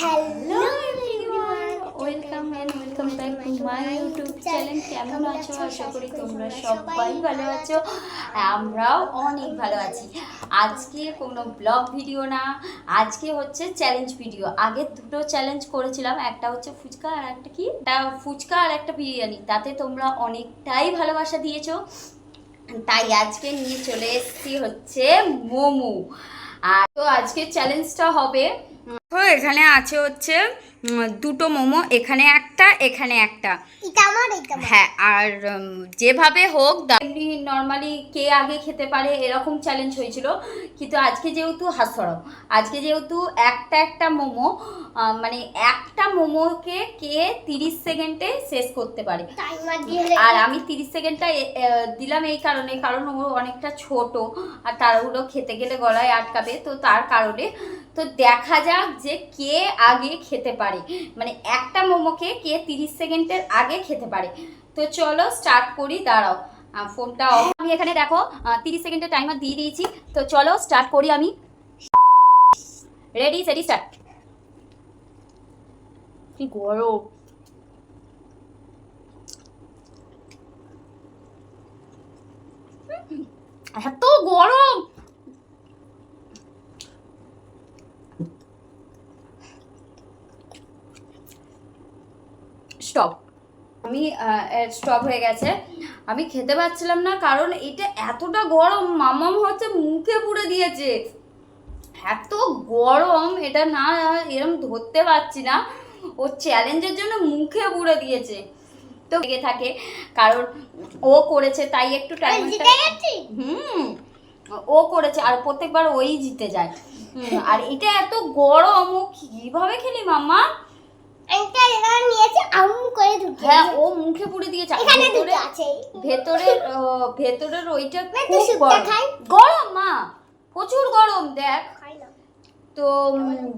Hello welcome and welcome back to my YouTube channel কেমন আছো? আশা করি তোমরা সবাই ভালো আছো। আমরাও অনেক ভালো আছি। আজকে কোনো ব্লগ ভিডিও না। আজকে হচ্ছে চ্যালেঞ্জ ভিডিও আগে দুটো চ্যালেঞ্জ করেছিলাম। একটা হচ্ছে ফুচকা আর একটা কি? ফুচকা আর একটা বিরিয়ানি। তাতে তোমরা অনেকটাই ভালোবাসা দিয়েছ। তাই আজকে নিয়ে চলে এসেছি হচ্ছে মোমো। আর তো আজকে চ্যালেঞ্জটা হবে এখানে আছে হচ্ছে দুটো মোমো এখানে একটা এখানে একটা। হ্যাঁ আর যেভাবে হোক এমনি নর্মালি কে আগে খেতে পারে এরকম চ্যালেঞ্জ হয়েছিল। কিন্তু আজকে যেহেতু হাসরম আজকে যেহেতু একটা একটা মোমো মানে একটা মোমোকে কে তিরিশ সেকেন্ডে শেষ করতে পারে। আর আমি তিরিশ সেকেন্ডটা দিলাম এই কারণে কারণ ও অনেকটা ছোট আর তারগুলো খেতে গেলে গলায় আটকাবে তো তার কারণে তো দেখা যাক যে কে আগে খেতে পারে। মানে একটা মোমোকে কে তিরিশ সেকেন্ডের আগে খেতে পারে। তো চলো স্টার্ট করি দাঁড়াও। ফোনটা আমি এখানে দেখো তিরিশ সেকেন্ডের টাইমার দিয়ে দিয়েছি। তো চলো স্টার্ট করি আমি। রেডি সেডি স্টার্ট কি গরম। এত গরম! স্টপ। আমি স্টপ হয়ে গেছে। আমি খেতে পাচ্ছিলাম না কারণ এটা এতটা গরম মামাম হচ্ছে মুখে পুড়ে দিয়েছে। এত গরম এটা না এরম ধরতে পারছি না। ও চ্যালেঞ্জের জন্য মুখে পুড়ে দিয়েছে। তো লেগে থাকে কারণ ও করেছে তাই একটু টাইম হুম ও করেছে আর প্রত্যেকবার ওই জিতে যায়। আর এটা এত গরম ও কীভাবে খেলি মাম্মা? দুটো হ্যাঁ ও মুখে পুরে দিয়েছে এখানে দুটো আছে। ভেতরে ভেতরের ওইটা খুব গরম। গরম মা প্রচুর গরম দেখ। তো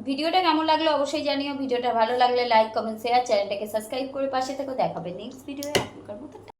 ভিডিওটা কেমন লাগল অবশ্যই জানিও। ভিডিওটা ভালো লাগলে লাইক কমেন্ট শেয়ার চ্যানেলটাকে সাবস্ক্রাইব করে পাশে থেকে দেখাবে। নেক্সট ভিডিও এখনকার মতো।